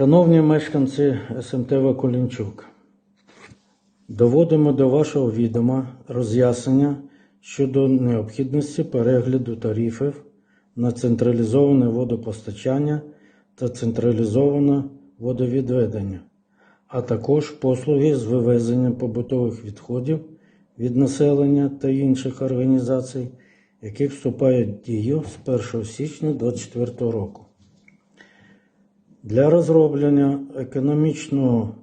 Шановні мешканці СМТ Вакулінчук, доводимо до вашого відома роз'яснення щодо необхідності перегляду тарифів на централізоване водопостачання та централізоване водовідведення, а також послуги з вивезенням побутових відходів від населення та інших організацій, які вступають в дію з 1 січня 2024 року. Для розроблення економічного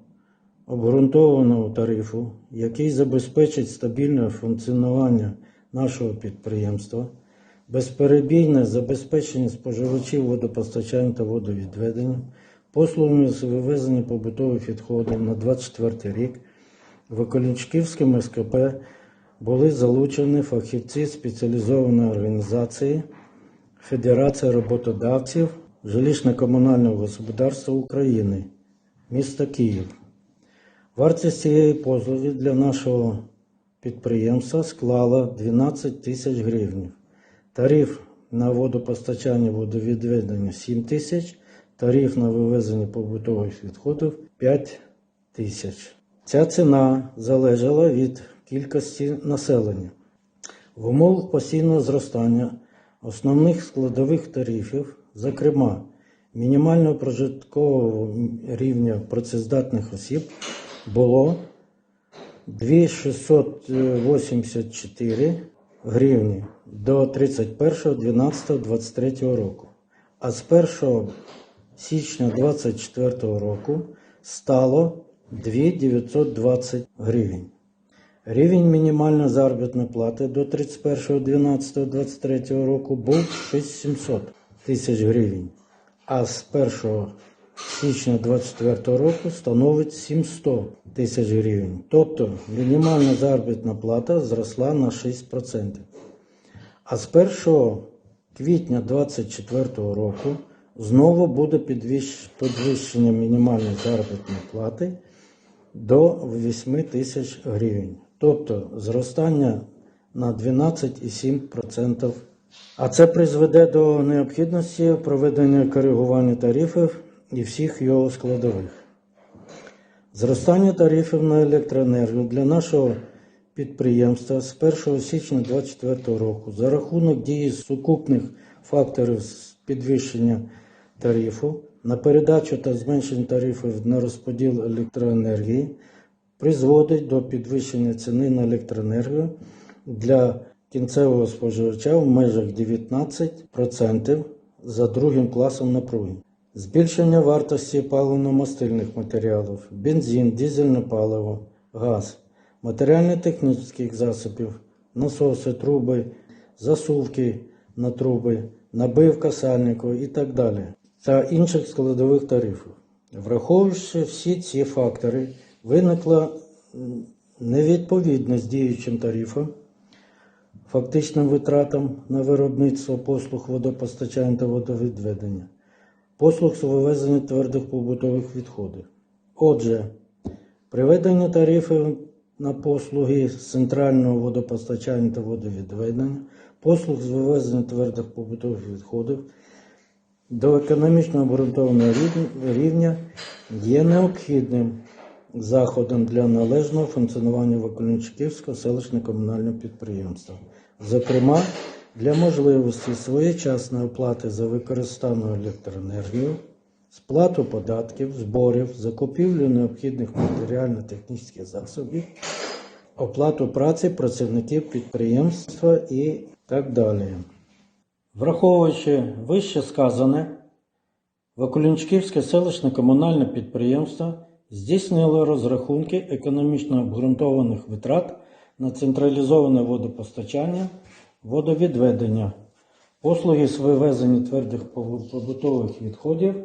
обґрунтованого тарифу, який забезпечить стабільне функціонування нашого підприємства, безперебійне забезпечення споживачів водопостачання та водовідведення, послугами з вивезення побутових відходів на 24 рік в Околічківському СКП були залучені фахівці спеціалізованої організації Федерація роботодавців жилищно-комунального господарства України, місто Київ. Вартість цієї послуги для нашого підприємства склала 12 тисяч гривень. Тариф на водопостачання водовідведення 7 тисяч, тариф на вивезення побутових відходів 5 тисяч. Ця ціна залежала від кількості населення. В умовах постійного зростання основних складових тарифів, зокрема мінімального прожиткового рівня працездатних осіб, було 2684 гривні до 31.12.23 року, а з 1 січня 2024 року стало 2920 гривень. Рівень мінімальної заробітної плати до 31.12.23 року був 6700 тисяч гривень, а з 1 січня 2024 року становить 700 тисяч гривень. Тобто мінімальна заробітна плата зросла на 6%. А з 1 квітня 2024 року знову буде підвищення мінімальної заробітної плати до 8 тисяч гривень. Тобто зростання на 12,7%. А це призведе до необхідності проведення коригування тарифів і всіх його складових. Зростання тарифів на електроенергію для нашого підприємства з 1 січня 2024 року за рахунок дії сукупних факторів підвищення тарифу на передачу та зменшення тарифів на розподіл електроенергії призводить до підвищення ціни на електроенергію для кінцевого споживача в межах 19% за другим класом напруги. Збільшення вартості паливно-мастильних матеріалів, бензин, дизельне паливо, газ, матеріально-технічних засобів, насоси, труби, засувки на труби, набивка сальнику і так далі, та інших складових тарифів. Враховуючи всі ці фактори, виникла невідповідність діючим тарифам, фактичним витратам на виробництво послуг водопостачання та водовідведення, послуг з вивезення твердих побутових відходів. Отже, приведення тарифів на послуги з центрального водопостачання та водовідведення, послуг з вивезення твердих побутових відходів до економічно обґрунтованого рівня- є необхідним заходом для належного функціонування Вакулінчиківського селищного комунального підприємства, зокрема для можливості своєчасної оплати за використану електроенергію, сплату податків, зборів, закупівлю необхідних матеріально-технічних засобів, оплату праці працівників підприємства і так далі. Враховуючи вище сказане, Вакулінчківське селищне комунальне підприємство здійснило розрахунки економічно обґрунтованих витрат на централізоване водопостачання, водовідведення, послуги з вивезення твердих побутових відходів,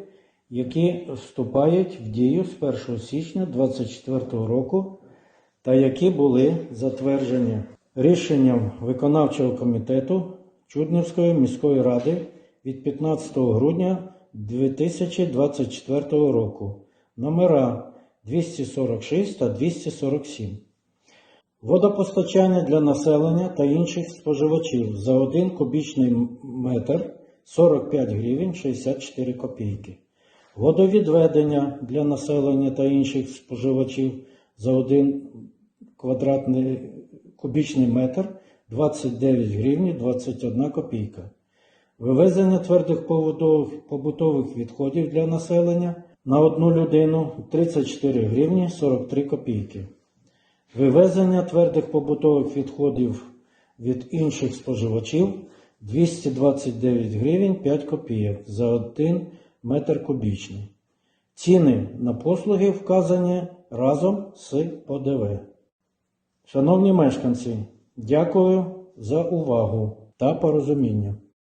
які вступають в дію з 1 січня 2024 року та які були затверджені рішенням виконавчого комітету Чуднівської міської ради від 15 грудня 2024 року. Номера 246 та 247. Водопостачання для населення та інших споживачів за 1 кубічний метр 45 гривень 64 копійки. Водовідведення для населення та інших споживачів за 1 квадратний кубічний метр 29 гривні 21 копійка. Вивезення твердих побутових відходів для населення на одну людину 34 гривні 43 копійки. Вивезення твердих побутових відходів від інших споживачів 229 гривень 5 копійок за 1 метр кубічний. Ціни на послуги вказані разом з ПДВ. Шановні мешканці, дякую за увагу та порозуміння.